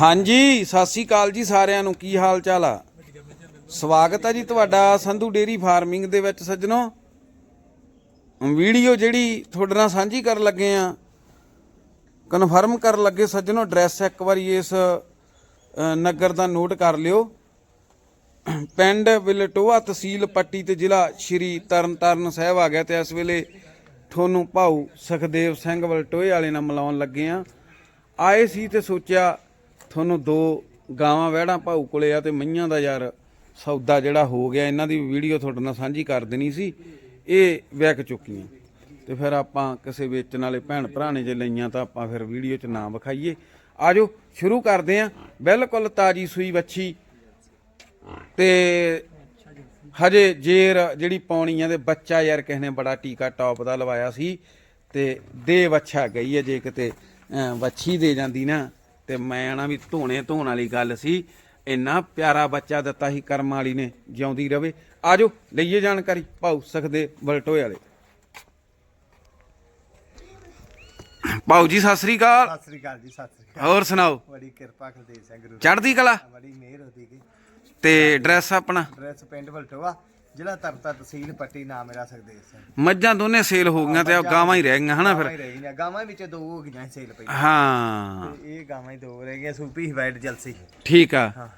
ਹਾਂਜੀ, ਸਤਿ ਸ੍ਰੀ ਅਕਾਲ ਜੀ ਸਾਰਿਆਂ ਨੂੰ। ਕੀ ਹਾਲ ਚਾਲ ਆ? ਸਵਾਗਤ ਹੈ ਜੀ ਤੁਹਾਡਾ ਸੰਧੂ ਡੇਰੀ ਫਾਰਮਿੰਗ ਦੇ ਵਿੱਚ ਸੱਜਣੋ। ਵੀਡੀਓ ਜਿਹੜੀ ਤੁਹਾਡੇ ਨਾਲ ਸਾਂਝੀ ਕਰਨ ਲੱਗੇ ਆ ਕਨਫਰਮ ਕਰਨ ਲੱਗੇ ਸੱਜਣੋ ਐਡਰੈਸ ਇੱਕ ਵਾਰੀ ਇਸ ਨਗਰ ਦਾ ਨੋਟ ਕਰ ਲਿਓ। ਪਿੰਡ ਵਿਲਟੋਆ ਤਹਿਸੀਲ ਪੱਟੀ ਤੇ ਜ਼ਿਲ੍ਹਾ ਸ਼੍ਰੀ ਤਰਨਤਾਰਨ ਸਾਹਿਬ ਆ ਗਿਆ ਤੇ ਇਸ ਵੇਲੇ ਤੁਹਾਨੂੰ ਭਾਊ ਸੁਖਦੇਵ ਸਿੰਘ ਵਲਟੋਏ ਵਾਲੇ ਨਾਲ ਮਿਲਾਉਣ ਲੱਗੇ ਆ। ਆਏ ਸੀ ਤੇ ਸੋਚਿਆ ਤੁਹਾਨੂੰ ਦੋ ਗਾਵਾਂ ਵਹਿੜਾਂ ਭਾਊ ਕੋਲੇ ਆ ਤੇ ਮਈਆਂ ਦਾ ਯਾਰ ਸੌਦਾ ਜਿਹੜਾ ਹੋ ਗਿਆ, ਇਹਨਾਂ ਦੀ ਵੀਡੀਓ ਤੁਹਾਡੇ ਨਾਲ ਸਾਂਝੀ ਕਰ ਦੇਣੀ ਸੀ। ਇਹ ਵਿਕ ਚੁੱਕੀਆਂ। ਤੇ ਫਿਰ ਆਪਾਂ ਕਿਸੇ ਵੇਚਣ ਵਾਲੇ ਭੈਣ ਭਰਾ ਨੇ ਜੇ ਲਈਆਂ ਤਾਂ ਆਪਾਂ ਫਿਰ ਵੀਡੀਓ 'ਚ ਨਾ ਵਿਖਾਈਏ। ਆਜੋ, ਸ਼ੁਰੂ ਕਰਦੇ ਆਂ। ਬਿਲਕੁਲ ਤਾਜੀ ਸੂਈ ਵੱਛੀ। ਤੇ ਹਜੇ ਜੇਰ ਜਿਹੜੀ ਪਾਉਣੀ ਆ ਤੇ ਬੱਚਾ ਯਾਰ ਕਿਸੇ ਨੇ ਬੜਾ ਟੀਕਾ ਟੌਪ ਦਾ ਲਵਾਇਆ ਸੀ ਤੇ ਦੇ ਵੱਛਾ ਗਈ ਹੈ ਜੇ ਕਿਤੇ ਵੱਛੀ ਦੇ ਜਾਂਦੀ ਨਾ। ਤੇ ਮੈਂ ਆਣਾ ਵੀ ਧੋਣੇ ਧੋਣ ਵਾਲੀ ਗੱਲ ਸੀ। ਇੰਨਾ ਪਿਆਰਾ ਬੱਚਾ ਦਿੱਤਾ ਸੀ ਕਰਮ ਵਾਲੀ ਨੇ ਜਿਉਂਦੀ ਰਵੇ। ਆਜੋ ਲਈਏ ਜਾਣਕਾਰੀ ਭਾਊ ਸਖਦੇ ਬਲਟੋਏ ਵਾਲੇ। ਭਾਊ ਜੀ ਸਤਿ ਸ੍ਰੀ ਅਕਾਲ। ਸਤਿ ਸ੍ਰੀ ਅਕਾਲ ਜੀ ਸਤਿ ਸ੍ਰੀ ਅਕਾਲ। ਹੋਰ ਸੁਣਾਓ? ਬੜੀ ਕਿਰਪਾ ਕੁਲਦੀਪ ਸਿੰਘ ਗੁਰੂ ਚੜ੍ਹਦੀ ਕਲਾ? ਬੜੀ ਮਿਹਰ ਹੋਦੀ ਤੇ ਐਡਰੈਸ ਆਪਣਾ? ਐਡਰੈਸ ਪਿੰਡ ਵਲਟੋਆ ਜ਼ਿਲ੍ਹਾ ਤਰਤਾ ਤਹਿਸੀਲ ਪੱਟੀ ਨਾਮ ਮੇਰਾ ਸੁਖਦੇਵ ਸਿੰਘ ਮੱਝਾਂ ਦੋਨੇ ਸੇਲ ਹੋ ਗਈਆਂ ਤੇ ਆ ਗਾਵਾਂ ਹੀ ਰਹਿ ਗਈਆਂ ਹਨਾ ਗਾਵਾਂ ਫਿਰ? ਹੀ ਰਹਿ ਗਈਆਂ। ਗਾਵਾਂ ਵਿੱਚ ਦੋ ਹੋ ਗਈਆਂ ਸੀ ਸੇਲ ਪਈ ਹਾਂ। ਤੇ ਇਹ ਗਾਵਾਂ ਹੀ ਦੋ ਰਹਿ ਗਈਆਂ ਸੂਪੀ ਵਾਈਟ ਜਲਸੀ। ਠੀਕ ਆ। ਹਾਂ।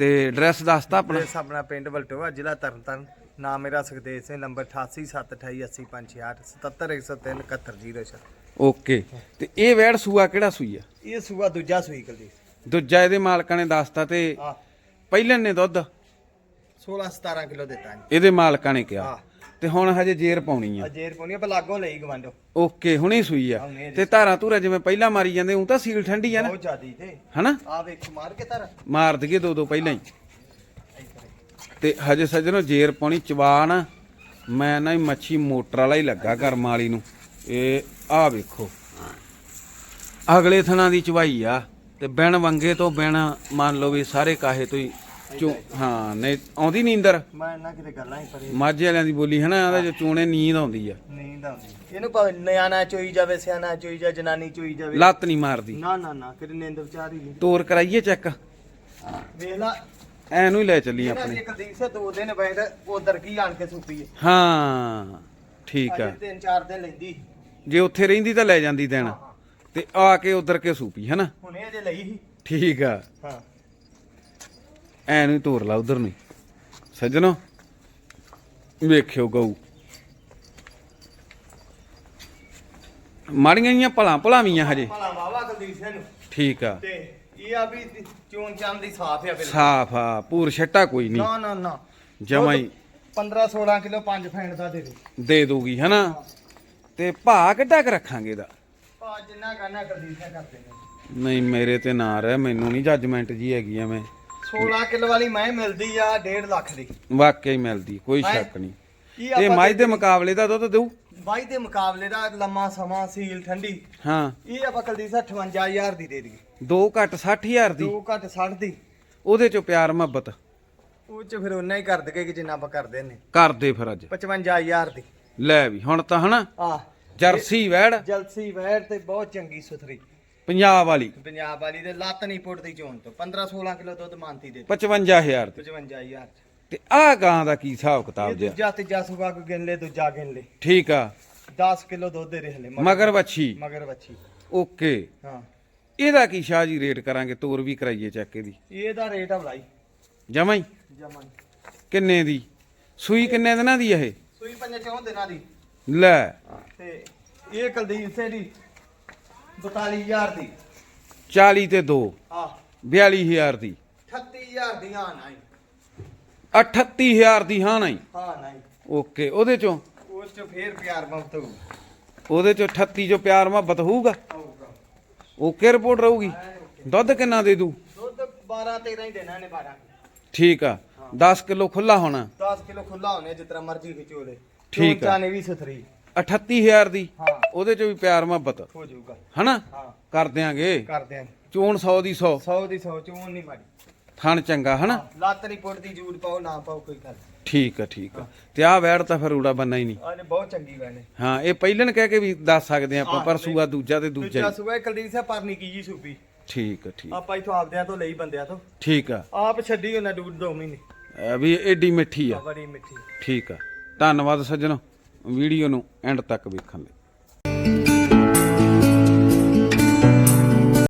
ਤੇ ਐਡਰੈਸ ਦੱਸਤਾ ਆਪਣਾ? ਐਡਰੈਸ ਆਪਣਾ ਪਿੰਡ ਵਲਟੋਆ ਜ਼ਿਲ੍ਹਾ ਤਰਨਤਾਰਨ। ਨਾਮ ਮੇਰਾ ਸੁਖਦੇਵ ਸਿੰਘ ਨੰਬਰ 8872880558 77103 ਓਕੇ। ਤੇ ਇਹ ਵੈੜ ਸੂਆ ਕਿਹੜਾ ਸੂਈ ਆ? ਇਹ ਸੂਆ ਦੂਜਾ ਸੂਈ ਕੁਲਦੀਪ ਦੂਜਾ ਇਹਦੇ ਮਾਲਕਾਂ ਨੇ ਦੱਸਤਾ ਤੇ ਆ ਪਹਿਲੇ ਨੇ ਦੁੱਧ? 16 17 ਕਿਲੋ ਦਿੱਤਾ ਜੀ। ਇਹਦੇ ਮਾਲਕਾਂ ਨੇ ਕਿਹਾ। ਤੇ ਹੁਣ ਹਜੇ ਜੇਰ ਪਾਉਣੀ ਆ। ਅਜੇਰ ਪੋਣੀ ਆਪਾਂ ਲਾਗੋਂ ਲਈ ਗਵਾਂਡੋ। ਓਕੇ ਹੁਣੇ ਸੂਈ ਆ। ਤੇ ਧਾਰਾਂ ਧੂਰਾ ਜਿਵੇਂ ਪਹਿਲਾਂ ਮਾਰੀ ਜਾਂਦੇ ਉਹ ਤਾਂ ਸੀਲ ਠੰਡੀ ਆ ਨਾ। ਬਹੁਤ ਜ਼ਿਆਦੀ ਤੇ। ਹਨਾ? ਆ ਵੇਖ ਮਾਰ ਕੇ ਤਰ ਮਾਰ ਦਈਏ ਦੋ ਦੋ ਪਹਿਲਾਂ ਹੀ। ਤੇ ਹਜੇ ਸੱਜਣੋ ਜੇਰ ਪਾਉਣੀ ਚਵਾਨ ਮੈਂ ਨਾ ਹੀ ਮੱਛੀ ਮੋਟਰ ਵਾਲਾ ਹੀ ਲੱਗਾ ਕਰਮ ਵਾਲੀ ਨੂੰ। ਇਹ ਆ ਵੇਖੋ। ਅਗਲੇ ਥਣਾ ਦੀ ਚਵਾਈ ਆ। ਤੇ ਬਿਨ ਵੰਗੇ ਤੋਂ ਬਿਨ ਮੰਨ ਲਓ ਵੀ ਸਾਰੇ ਕਾਹੇ ਤੋਂ ਹੀ ਚੋ ਹਾਂ ਨਹੀਂ ਆਉਂਦੀ ਨੀਂਦਰ ਮੈਂ ਇਹਨਾਂ ਕਿਤੇ ਗੱਲਾਂ ਹੀ ਪਰੇ ਮਾਝੇ ਵਾਲਿਆਂ ਦੀ ਬੋਲੀ ਹੈ ਨਾ ਇਹਦੇ ਚ ਚੋਣੇ ਨੀਂਦ ਆਉਂਦੀ ਆ। ਨੀਂਦ ਆਉਂਦੀ। ਇਹਨੂੰ ਭਾਵੇਂ ਨਿਆਣਾ ਚੋਈ ਜਾਵੇ ਸਿਆਣਾ ਚੋਈ ਜਾ ਜਨਾਨੀ ਚੋਈ ਜਾਵੇ। ਲੱਤ ਨਹੀਂ ਮਾਰਦੀ। ਨਾ ਨਾ ਨਾ ਕਿਤੇ ਨਿੰਦ ਵਿਚਾਰੀ ਨਹੀਂ। ਤੋਰ ਕਰਾਈਏ ਚੈੱਕ। ਵੇਖ ਲਾ। ਐਨੂੰ ਹੀ ਲੈ ਚੱਲੀ ਆਪਣੇ। ਇੱਕ ਦੀਕ ਸੇ ਦੋ ਦਿਨ ਬੈਠ ਉਧਰ ਕੀ ਆਣ ਕੇ ਸੁੱਤੀ ਹੈ ਹਾਂ ਠੀਕ ਆ। ਤਿੰਨ ਚਾਰ ਦਿਨ ਲੈਂਦੀ। ਜੇ ਉੱਥੇ ਰਹਿੰਦੀ ਤਾਂ ਲੈ ਜਾਂਦੀ ਦਿਨ। ਤੇ ਆ ਕੇ ਉਧਰ ਕੇ ਸੂਪੀ ਹੈ ਨਾ ਹੁਣ ਇਹ ਜੇ ਲਈ ਸੀ। ਠੀਕ ਆ। ਹਾਂ। ਐ ਨੂੰ ਤੋਰ ਲਾ ਉਧਰ ਨੂੰ ਸੱਜਣੋ ਵੇਖਿਓ ਗਊ। ਮਾੜੀਆਂ ਜੀਆਂ ਭਲਾਂ ਭਲਾਵੀਆਂ ਹਜੇ। ਭਲਾ ਵਾਵਾ ਕੁਲਦੀਪ ਸਿੰਘ। ਨੂੰ ਠੀਕ ਆ। ਤੇ ਇਹ ਆ ਵੀ ਚੋਣ ਚਾਂ ਦੀ ਸਾਫ਼ ਆ ਬਿਲਕੁਲ ਸਾਫ਼ ਆ ਪੂਰ ਛੱਟਾ ਕੋਈ ਨਹੀਂ। ਨਾ ਨਾ ਨਾ। ਜਮਾਂ ਹੀ 15 16 ਕਿਲੋ ਪੰਜ ਫੈਂਡ ਦਾ ਦੇ ਦੇ। ਦੇ ਦੂਗੀ ਹਨਾ? ਤੇ ਭਾ ਕਿੱਡਾ ਕੁ ਰੱਖਾਂਗੇ ਇਹਦਾ? ਪਾ ਜਿੰਨਾ ਕਰਨਾ ਕੁਲਦੀਪ ਸਿੰਘ ਕਰਦੇ ਨੇ। ਨਹੀਂ ਮੇਰੇ ਤੇ ਨਾ ਰਹਿ ਮੈਨੂੰ ਨਹੀਂ ਜੱਜਮੈਂਟ ਜੀ ਹੈਗੀ ਐਵੇਂ। 16 ਕਿਲੋ ਵਾਲੀ ਮੈਂ ਮਿਲਦੀ ਆ 1.5 ਲੱਖ ਦੀ। ਵਾਕਿਆ ਹੀ ਮਿਲਦੀ ਕੋਈ? ਸ਼ੱਕ ਨਹੀਂ। ਇਹ ਮੱਝ ਦੇ ਮੁਕਾਬਲੇ ਦਾ ਦੁੱਧ ਦੇਊ? ਬਾਈ ਦੇ ਮੁਕਾਬਲੇ ਦਾ ਲੰਮਾ ਸਮਾਂ ਸੀਲ ਠੰਡੀ। ਹਾਂ। ਇਹ ਆਪਾਂ ਕਲਦੀ 58000 ਦੀ ਦੇ ਦਈਏ। ਦੋ ਘੱਟ 60000 ਦੀ? ਦੋ ਘੱਟ 60 ਦੀ। ਉਹਦੇ ਚੋਂ ਪਿਆਰ ਮੁਹੱਬਤ। ਉਹ ਚ ਫਿਰ ਉਹਨਾਂ ਹੀ ਕਰ ਦਗੇ ਕਿ ਜਿੰਨਾ ਆਪਾਂ ਕਰਦੇ ਨੇ। ਕਰਦੇ ਫਿਰ ਅੱਜ। 55000 ਦੀ। ਲੈ ਵੀ ਹੁਣ ਤਾਂ ਹਨਾ। ਆ। ਜਰਸੀ ਵੈੜ। ਜਲਸੀ ਵੈਰ ਤੇ ਬਹੁਤ ਚੰਗੀ ਸੁਥਰੀ। ਪੰਜਾਬ ਵਾਲੀ। ਪੰਜਾਬ ਵਾਲੀ ਦੇ ਲੱਤ ਨਹੀਂ ਪੁੱਟਦੀ ਚੋਣ ਤੋਂ। 15 16 ਕਿਲੋ ਦੁੱਧ ਮਾਨਤੀ ਦੇ 55000 ਦੀ 55000 ਤੇ। ਆਹ ਗਾਂ ਦਾ ਕੀ ਹਿਸਾਬ ਇਹ ਕਿਤਾਬ ਜਿਆ ਦੂਜਾ ਤੀਜਾ ਸੁਗਾ ਕੋ ਗਿਣ ਲੈ ਦੂਜਾ ਗਿਣ ਲੈ। ਠੀਕ ਆ। 10 ਕਿਲੋ ਦੁੱਧ ਦੇ ਰਹੇ ਲੈ ਮਗਰ। ਵੱਛੀ। ਮਗਰ ਵੱਛੀ। ਓਕੇ। ਹਾਂ। ਇਹਦਾ ਕੀ ਸ਼ਾਹ ਜੀ ਰੇਟ ਕਰਾਂਗੇ? ਤੋਰ ਵੀ ਕਰਾਈਏ ਚੱਕ ਇਹਦੀ। ਇਹਦਾ ਰੇਟ ਆ ਬਲਾਈ। ਜਮਾਂ ਹੀ? ਕਿੰਨੇ ਦੀ? ਸੂਈ ਕਿੰਨੇ ਦਿਨਾਂ ਦੀ ਇਹ? ਸੂਈ ਪੰਜ ਚੌਂ ਦਿਨਾਂ ਦੀ। ਲੈ। ਤੇ ਇਹ ਕੁਲਦੀਪ ਸਿੰਘ ਦੀ 42000 ਦੀ। 40 ਤੇ 2 ਆ 42000 ਦੀ। 38000 ਦੀ ਹਾਂ ਨਹੀਂ। 38000 ਦੀ ਹਾਂ ਨਹੀਂ। ਹਾਂ ਨਹੀਂ। ਓਕੇ ਉਹਦੇ ਚੋਂ? ਉਸ ਚ ਫੇਰ ਪਿਆਰ ਮੁਹੱਬਤ ਹੋਊ। ਉਹਦੇ ਚੋਂ 38 ਚੋਂ ਪਿਆਰ ਮੁਹੱਬਤ ਹੋਊਗਾ? ਆਊਗਾ ਓਕੇ ਰਿਪੋਰਟ ਰਹੂਗੀ? ਦੁੱਧ ਕਿੰਨਾ ਦੇ ਦੂ? ਦੁੱਧ 12 13 ਹੀ ਦੇਣਾ ਨੇ 12 ਠੀਕ ਆ। 10 ਕਿਲੋ ਖੁੱਲਾ ਹੋਣਾ। 10 ਕਿਲੋ ਖੁੱਲਾ ਹੋਣੇ ਜਿਤਨਾ ਮਰਜ਼ੀ ਵਿਚੋਲੇ ਠੀਕ ਆ। ਚਾਨੇ ਵੀ ਸੁਥਰੀ। 38000 ਦੀ। ਹਾਂ। ਉਹਦੇ ਚੋਂ ਵੀ ਪਿਆਰ ਮੁਹੱਬਤ। ਹੋ ਜਾਊਗਾ। ਹਨਾ? ਹਾਂ। ਕਰ ਦਿਆਂਗੇ। ਕਰਦੇ ਆਂ ਚੋਣ 100 ਦੀ 100 100 ਦੀ 100 ਚੋਂ ਨਹੀਂ ਮਾੜੀ ਥਣ ਚੰਗਾ ਹਨਾ? ਲੱਤ ਨਹੀਂ ਪੁੱਟਦੀ ਜੂੜ ਪਾਓ ਨਾ ਪਾਓ ਕੋਈ ਗੱਲ ਠੀਕ ਆ ਠੀਕ ਆ। ਤੇ ਆਹ ਵੈੜ ਤਾਂ ਫਿਰ ਊੜਾ ਬੰਨਾ ਹੀ ਨਹੀਂ। ਆਨੇ ਬਹੁਤ ਚੰਗੀ ਵੈਨੇ ਹਾਂ ਇਹ ਪਹਿਲਣ ਕਹਿ ਕੇ ਵੀ ਦੱਸ ਸਕਦੇ ਆਪਾਂ ਹਾਂ, ਪਰ ਸੂਆ ਦੂਜਾ ਤੇ ਦੂਜਾ ਦੂਜਾ ਹੀ ਸੁਬਾ ਕੁਲਦੀਪ ਸਿੰਘ ਪਰਨੀ ਕੀ ਜੀ ਸੂਪੀ ਠੀਕ ਆ ਠੀਕ ਆਪਾਂ ਇਥੋਂ ਆਪਦਿਆਂ ਤੋਂ ਲਈ ਬੰਦਿਆਂ ਤੋਂ। ਠੀਕ ਆ। ਆਪ ਛੱਡੀ ਉਹਨਾਂ ਡੂਢ ਦੋ ਮਹੀਨੇ। ਅਹ ਵੀ ਏਡੀ ਮਿੱਠੀ ਆ ਬੜੀ ਮਿੱਠੀ। ਠੀਕ ਆ। ਧੰਨਵਾਦ ਸੱਜਣੋ। ਵੀਡੀਓ ਨੂੰ ਐਂਡ ਤੱਕ ਵੇਖਣ ਲਈ।